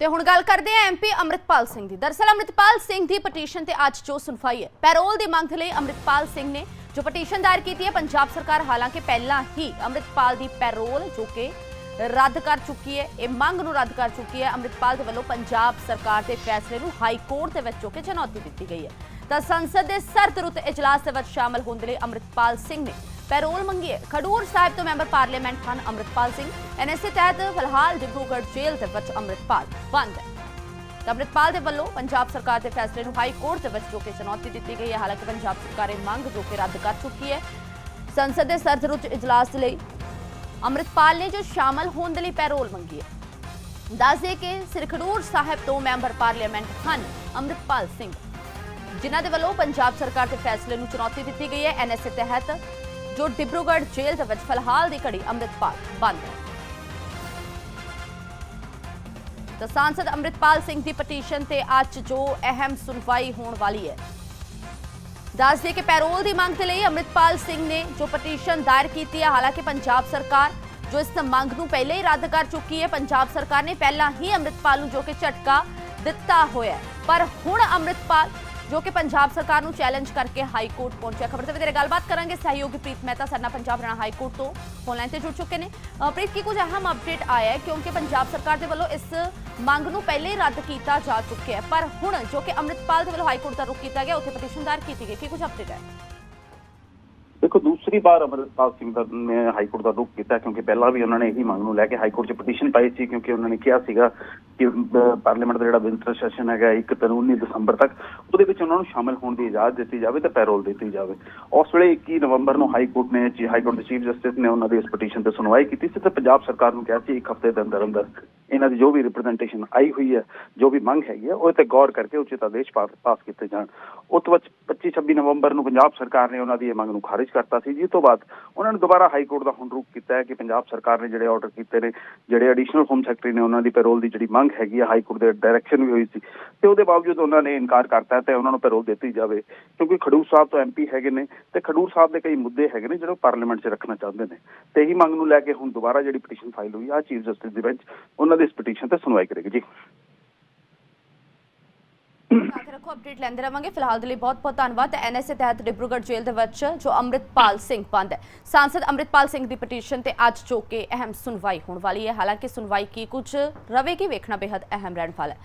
ਤੇ ਹੁਣ ਗੱਲ ਕਰਦੇ ਹਾਂ ਐਮਪੀ ਅੰਮ੍ਰਿਤਪਾਲ ਸਿੰਘ ਦੀ। ਦਰਸਲ ਅੰਮ੍ਰਿਤਪਾਲ ਸਿੰਘ ਦੀ ਪਟੀਸ਼ਨ ਤੇ ਅੱਜ ਜੋ ਸੁਣਵਾਈ ਹੈ, ਪੈਰੋਲ ਦੀ ਮੰਗ ਲਈ ਅੰਮ੍ਰਿਤਪਾਲ ਸਿੰਘ ਨੇ ਜੋ ਪਟੀਸ਼ਨ ਦਾਇਰ ਕੀਤੀ ਹੈ, ਪੰਜਾਬ ਸਰਕਾਰ ਹਾਲਾਂਕਿ ਪਹਿਲਾਂ ਹੀ ਅੰਮ੍ਰਿਤਪਾਲ ਦੀ ਪੈਰੋਲ ਜੋ ਕਿ ਰੱਦ ਕਰ ਚੁੱਕੀ ਹੈ, ਇਹ ਮੰਗ ਨੂੰ ਰੱਦ ਕਰ ਚੁੱਕੀ ਹੈ, ਅੰਮ੍ਰਿਤਪਾਲ ਦੇ ਵੱਲੋਂ ਪੰਜਾਬ ਸਰਕਾਰ ਦੇ ਫੈਸਲੇ ਨੂੰ ਹਾਈ ਕੋਰਟ ਦੇ ਵਿੱਚ ਜੋ ਕਿ ਚੁਣੌਤੀ ਦਿੱਤੀ ਗਈ ਹੈ। ਤਾਂ ਸੰਸਦ ਦੇ ਸਰਦ ਰੁੱਤ ਇਜਲਾਸ ਦੇ ਵਿੱਚ ਸ਼ਾਮਲ ਹੋਣ ਦੇ ਲਈ ਅੰਮ੍ਰਿਤਪਾਲ ਸਿੰਘ ਨੇ ਪੈਰੋਲ ਮੰਗੀ ਹੈ ਖਡੂਰ ਸਾਹਿਬ ਤੋਂ ਮੈਂਬਰ ਪਾਰਲੀਮੈਂਟ ਹਨ ਅੰਮ੍ਰਿਤਪਾਲ ਸਿੰਘ। ਐਨਐਸਏ ਤਹਿਤ ਫਿਲਹਾਲ ਡਿਬਰੂਗੜ੍ਹ ਜੇਲ੍ਹ ਦੇ ਵਿੱਚ ਅੰਮ੍ਰਿਤਪਾਲ ਬੰਦ ਹੈ। ਤਾਂ ਅੰਮ੍ਰਿਤਪਾਲ ਦੇ ਵੱਲੋਂ ਪੰਜਾਬ ਸਰਕਾਰ ਦੇ ਫੈਸਲੇ ਨੂੰ ਹਾਈ ਕੋਰਟ ਦੇ ਵਿੱਚ ਜੋ ਕਿ ਚੁਣੌਤੀ ਦਿੱਤੀ ਗਈ ਹੈ, ਹਾਲਾਂਕਿ ਪੰਜਾਬ ਸਰਕਾਰ ਇਹ ਮੰਗ ਜੋ ਕਿ ਰੱਦ ਕਰ ਚੁੱਕੀ ਹੈ। ਸੰਸਦ ਦੇ ਸਰਦ ਰੁੱਤ ਇਜਲਾਸ ਲਈ ਅੰਮ੍ਰਿਤਪਾਲ ਨੇ ਜੋ ਸ਼ਾਮਲ ਹੋਣ ਦੇ ਲਈ ਪੈਰੋਲ ਮੰਗੀ ਹੈ। ਦੱਸਦੇ ਕਿ ਸ੍ਰੀ ਖਡੂਰ ਸਾਹਿਬ ਤੋਂ ਮੈਂਬਰ ਪਾਰਲੀਮੈਂਟ ਹਨ ਅੰਮ੍ਰਿਤਪਾਲ ਸਿੰਘ। ਜਿਨ੍ਹਾਂ ਦੇ ਵੱਲੋਂ ਪੰਜਾਬ ਸਰਕਾਰ ਦੇ ਫੈਸਲੇ ਨੂੰ ਚੁਣੌਤੀ ਦਿੱਤੀ ਗਈ ਹੈ, ਐਨਐਸਏ ਤਹਿਤ ਜੋ ਡਿਬਰੂਗੜ੍ਹ ਜੇਲ੍ਹ ਦੇ ਵਿੱਚ ਫਿਲਹਾਲ ਦੀ ਘੜੀ ਅੰਮ੍ਰਿਤਪਾਲ ਬੰਦ ਹੈ। ਤਾਂ ਸਾਂਸਦ ਅੰਮ੍ਰਿਤਪਾਲ ਸਿੰਘ ਦੀ ਪਟੀਸ਼ਨ ਤੇ ਅੱਜ ਜੋ ਅਹਿਮ ਸੁਣਵਾਈ ਹੋਣ ਵਾਲੀ ਹੈ। ਦੱਸ ਦਈਏ ਕਿ ਪੈਰੋਲ ਦੀ ਮੰਗ ਦੇ ਲਈ ਅੰਮ੍ਰਿਤਪਾਲ ਸਿੰਘ ਨੇ ਜੋ ਪਟੀਸ਼ਨ ਦਾਇਰ ਕੀਤੀ ਹੈ, ਹਾਲਾਂਕਿ ਪੰਜਾਬ ਸਰਕਾਰ ਜੋ ਇਸ ਮੰਗ ਨੂੰ ਪਹਿਲੇ ਹੀ ਰੱਦ ਕਰ ਚੁੱਕੀ ਹੈ, ਪੰਜਾਬ ਸਰਕਾਰ ਨੇ ਪਹਿਲਾਂ ਹੀ ਅੰਮ੍ਰਿਤਪਾਲ ਨੂੰ ਜੋ ਕਿ ਝਟਕਾ ਦਿੱਤਾ ਹੋਇਆ ਪਰ ਹੁਣ ਅੰਮ੍ਰਿਤਪਾਲ ਜੋ ਕਿ ਪੰਜਾਬ ਸਰਕਾਰ ਨੂੰ ਚੈਲੰਜ ਕਰਕੇ ਹਾਈ ਕੋਰਟ ਪਹੁੰਚਿਆ। ਖਬਰ ਤੇ ਤੇਰੇ ਗੱਲਬਾਤ ਕਰਾਂਗੇ ਸਹਿਯੋਗੀ ਪ੍ਰੀਤ ਮਹਿਤਾ ਸਰਨਾ ਪੰਜਾਬ ਹਰਿਆਣਾ ਹਾਈ ਕੋਰਟ ਤੋਂ ਫੋਨਲਾਈਨ ਤੇ ਜੁੜ ਚੁੱਕੇ ਨੇ। ਪ੍ਰੀਤ, ਕੀ ਕੁਝ ਅਹਿਮ ਅਪਡੇਟ ਆਇਆ ਹੈ? ਕਿਉਂਕਿ ਪੰਜਾਬ ਸਰਕਾਰ ਦੇ ਵੱਲੋਂ ਇਸ ਮੰਗ ਨੂੰ ਪਹਿਲੇ ਰੱਦ ਕੀਤਾ ਜਾ ਚੁੱਕਿਆ ਹੈ। ਪਰ ਹੁਣ ਜੋ ਕਿ ਅੰਮ੍ਰਿਤਪਾਲ ਦੇ ਵੱਲੋਂ ਹਾਈ ਕੋਰਟ ਦਾ ਰੁਖ ਕੀਤਾ ਗਿਆ, ਉੱਥੇ ਪਟੀਸ਼ਨ ਦਾਇਰ ਕੀਤੀ ਗਈ। ਕੀ ਕੁਝ ਅਪਡੇਟ ਹੈ? ਦੇਖੋ, ਦੂਸਰੀ ਵਾਰ ਅਮਰਪਾਲ ਸਿੰਘ ਦਾ ਨੇ ਹਾਈ ਕੋਰਟ ਦਾ ਰੁਖ ਕੀਤਾ ਕਿਉਂਕਿ ਪਹਿਲਾਂ ਵੀ ਉਹਨਾਂ ਨੇ ਇਹੀ ਮੰਗ ਨੂੰ ਲੈ ਕੇ ਹਾਈ ਕੋਰਟ 'ਚ ਪਟੀਸ਼ਨ ਪਾਈ ਸੀ, ਕਿਉਂਕਿ ਉਹਨਾਂ ਨੇ ਕਿਹਾ ਸੀਗਾ ਕਿ ਪਾਰਲੀਮੈਂਟ ਦਾ ਜਿਹੜਾ ਵਿੰਟਰ ਸੈਸ਼ਨ ਹੈਗਾ 1 ਤੋਂ 19 ਦਸੰਬਰ ਤੱਕ, ਉਹਦੇ ਵਿੱਚ ਉਹਨਾਂ ਨੂੰ ਸ਼ਾਮਲ ਹੋਣ ਦੀ ਇਜਾਜ਼ਤ ਦਿੱਤੀ ਜਾਵੇ ਤੇ ਪੈਰੋਲ ਦਿੱਤੀ ਜਾਵੇ। ਉਸ ਵੇਲੇ 21 ਨਵੰਬਰ ਨੂੰ ਹਾਈ ਕੋਰਟ ਨੇ ਹਾਈ ਕੋਰਟ ਦੇ ਚੀਫ ਜਸਟਿਸ ਨੇ ਉਹਨਾਂ ਦੀ ਇਸ ਪਟੀਸ਼ਨ ਤੇ ਸੁਣਵਾਈ ਕੀਤੀ ਸੀ ਤੇ ਪੰਜਾਬ ਸਰਕਾਰ ਨੂੰ ਕਿਹਾ ਸੀ ਇੱਕ ਹਫ਼ਤੇ ਦੇ ਅੰਦਰ ਅੰਦਰ ਇਹਨਾਂ ਦੀ ਜੋ ਵੀ ਰਿਪਰੈਜ਼ੈਂਟੇਸ਼ਨ ਆਈ ਹੋਈ ਹੈ, ਜੋ ਵੀ ਮੰਗ ਹੈਗੀ ਹੈ, ਉਹ ਤੇ ਗੌਰ ਕਰਕੇ ਉਚਿਤ ਆਦੇਸ਼ ਪਾਸ ਕੀਤੇ ਜਾਣ। ਉਸ ਤੋਂ ਬਾਅਦ 25 26 ਨਵੰਬਰ ਨੂੰ ਪੰਜਾਬ ਸਰਕਾਰ ਨੇ ਉਹਨਾਂ ਦੀ ਇਹ ਮੰਗ ਨੂੰ ਖਾਰਿਜ ਕਰਤਾ ਸੀ। ਜਿਸ ਤੋਂ ਬਾਅਦ ਉਹਨਾਂ ਨੇ ਦੁਬਾਰਾ ਹਾਈ ਕੋਰਟ ਦਾ ਹੁਣ ਰੂਪ ਕੀਤਾ ਹੈ ਕਿ ਪੰਜਾਬ ਸਰਕਾਰ ਨੇ ਜਿਹੜੇ ਆਰਡਰ ਕੀਤੇ ਨੇ, ਜਿਹੜੇ ਐਡੀਸ਼ਨਲ ਹੋਮ ਸੈਕਟਰੀ ਨੇ ਉਹਨਾਂ ਦੀ ਪੈਰੋਲ ਦੀ ਜਿਹੜੀ ਮੰਗ ਹੈਗੀ ਹੈ, ਹਾਈ ਕੋਰਟ ਦੇ ਡਾਇਰੈਕਸ਼ਨ ਵੀ ਹੋਈ ਸੀ। ਤੇ ਉਹਦੇ ਬਾਵਜੂਦ ਉਹਨਾਂ ਨੇ ਇਨਕਾਰ ਕਰਤਾ ਤੇ ਉਹਨਾਂ ਨੂੰ ਪੈਰੋਲ ਦਿੱਤੀ ਜਾਵੇ, ਕਿਉਂਕਿ ਖਡੂਰ ਸਾਹਿਬ ਤੋਂ ਐਮਪੀ ਹੈਗੇ ਨੇ ਤੇ ਖਡੂਰ ਸਾਹਿਬ ਦੇ ਕਈ ਮੁੱਦੇ ਹੈਗੇ ਨੇ ਜਿਹੜੇ ਪਾਰਲੀਮੈਂਟ 'ਚ ਰੱਖਣਾ ਚਾਹੁੰਦੇ ਨੇ। ਤੇ ਇਹੀ ਮੰਗ ਨੂੰ ਲੈ ਕੇ ਹੁਣ ਦੁਬਾਰਾ ਜਿਹੜੀ ਪਟੀਸ਼ਨ ਫਾਈਲ ਹੋਈ ਆ ਚੀਫ ਜਸਟਿਸ ਦੀ ਬੈਂਚ ਉਹਨਾਂ ਦੀ ਇਸ ਪਟੀਸ਼ਨ ਤੇ ਸੁਣਵਾਈ ਕਰੇਗੀ। ਜੀ। ਰੱਖੋ ਅਪਡੇਟ ਲੈਂਦੇ ਰਵਾਂਗੇ। ਫਿਲਹਾਲ ਦੇ ਲਈ ਬਹੁਤ ਬਹੁਤ ਧੰਨਵਾਦ। ਐਨਐਸਏ ਤਹਿਤ ਡਿਬਰੂਗੜ੍ਹ ਜੇਲ੍ਹ ਦੇ ਵਿੱਚ ਜੋ ਅੰਮ੍ਰਿਤਪਾਲ ਸਿੰਘ ਬੰਦ ਹੈ। ਸਾਂਸਦ ਅੰਮ੍ਰਿਤਪਾਲ ਸਿੰਘ ਦੀ ਪਟੀਸ਼ਨ ਤੇ ਅੱਜ ਜੋ ਕਿ ਅਹਿਮ ਸੁਣਵਾਈ ਹੋਣ ਵਾਲੀ ਹੈ। ਹਾਲਾਂਕਿ ਸੁਣਵਾਈ ਕੀ ਕੁਝ ਰਵੇਗੀ ਵੇਖਣਾ ਬੇहद ਅਹਿਮ ਰਹਿਣ ਵਾਲਾ ਹੈ।